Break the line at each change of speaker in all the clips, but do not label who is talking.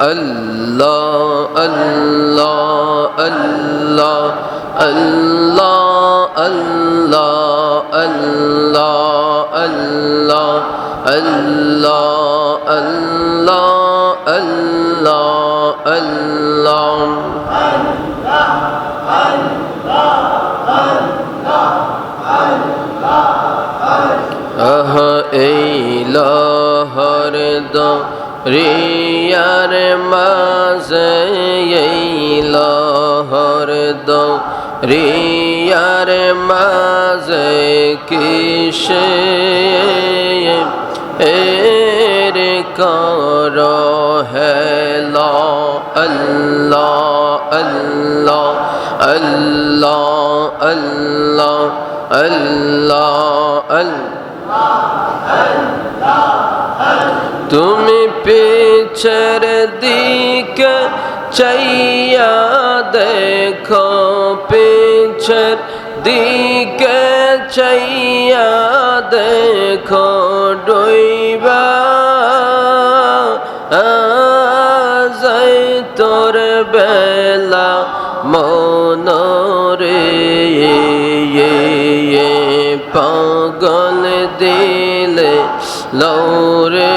اللہ اللہ اللہ اللہ اللہ اللہ اللہ اللہ اللہ اللہ اللہ اللہ ہر دم ری রিয়ার মাঝে এই লহর রিয়ার মাঝে কিসে এর কর হেলা আল্লাহ আল্লাহ আল্লাহ আল্লাহ আল্লাহ আল্লাহ তুমি পিছর দিকে চাইয়া দেখো, পিছর দিকে চাইয়া দেখো, ডইবা যাই তোর বেলা মনরে পাগল দিলে লৌরে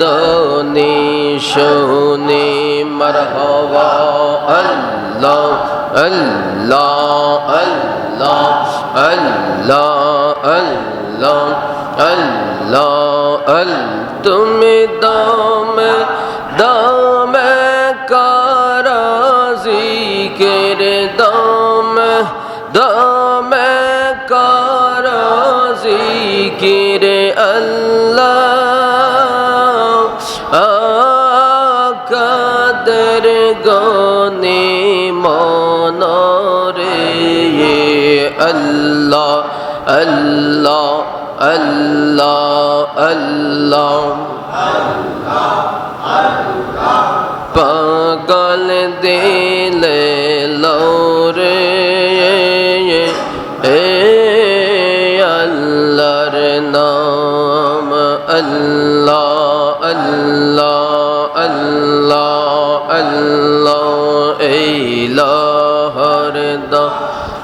দনি শুনি মরহবা আল্লাহ আল্লাহ আল্লাহ আল্লাহ আল্লাহ আল্লাহ আল তুমি দম দম কারাজি কের দম দম কারাজি কের আল্লাহ গনে মনরে আল্লাহ আল্লাহ আল্লাহ আল্লাহ। পাগল দিলে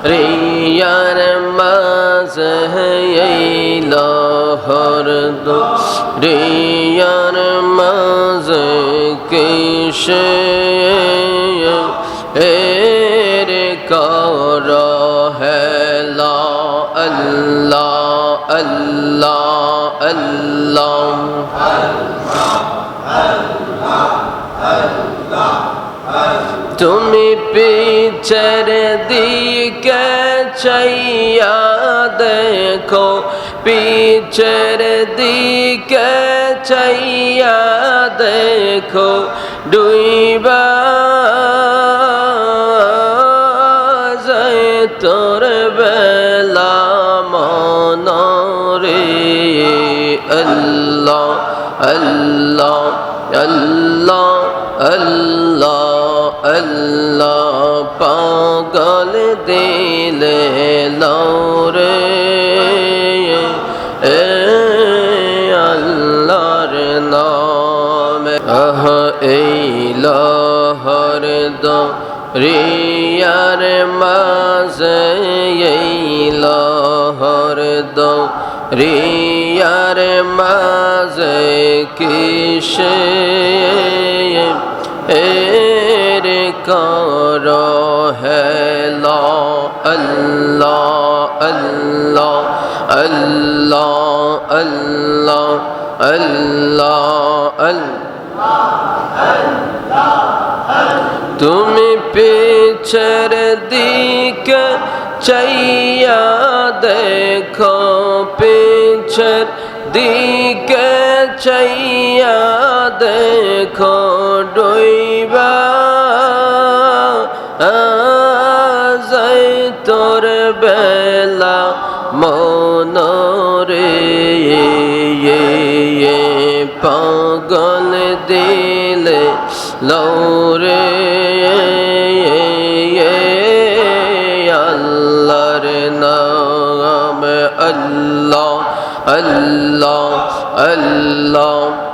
রিয়ার মাঝ এই লহর দো রিয়ার মাঝ কিসে এর কর হেলা আল্লাহ আল্লাহ আল্লাহ তুমি পিছর দিকে চাইয়া দেখো পিছর দিকে চাইয়া দেখো, ডুইবা যায় তোর বেলা মনরে। আল্লাহ আল্লাহ আল্লাহ আল্লাহ। আল্লাহ পাগল দিলে লৌরে এ আল্লাহর নাম। আহ, এই লহর দো রিয়ার মাঝে, এই লহর দো রিয়ার মাঝে কিসে? এর কর হেলা আল্লাহ আল্লাহ আল্লাহ আল্লাহ আল্লাহ আল্লাহ তুমি পিছর দিকে চাইয়া দেখো, পিছের দিকে চাইয়া দেখো। ডইবা যাই তোর বেলা মনরে পাগল দিলে লৌরে আল্লাহর নাম আল্লাহ আল্লাহ আল্লাহ।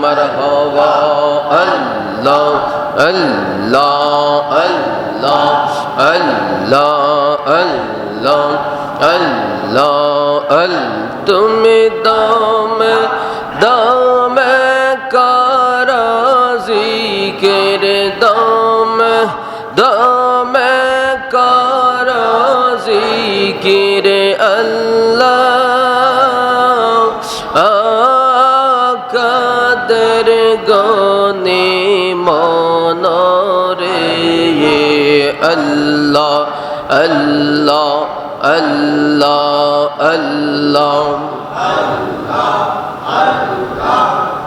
مرحبا. الله الله الله الله الله. الله أنتم دام دام کارا ذکر دام دام کارا ذکر اللہ আল্লাহ আল্লাহ আল্লাহ।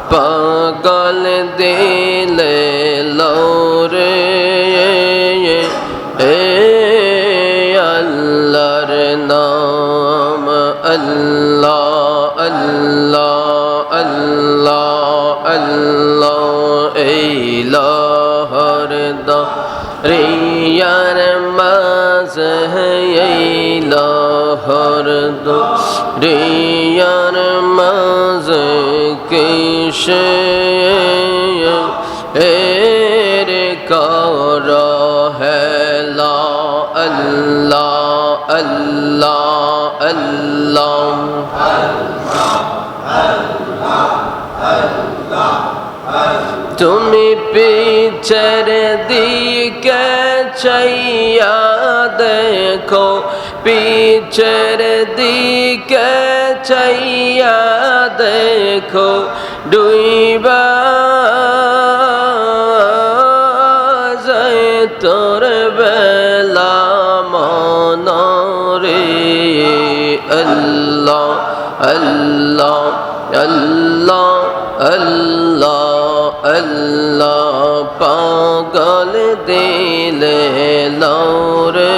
পাগল দিলে লৌরে এ আল্লাহর নাম আল্লাহ। درد ریار ماز کیشے ایر کارا ہے لا اللہ اللہ اللہ তুমি পিছের দিকে চাইয়া দেখো পিছর দিকে চাইয়া দেখো ডুইবা যায় তোর বেলা মনরে। আল্লাহ আল্লাহ আল্লাহ আল্লাহ আল্লাহ, পাগল দিলে লৌরে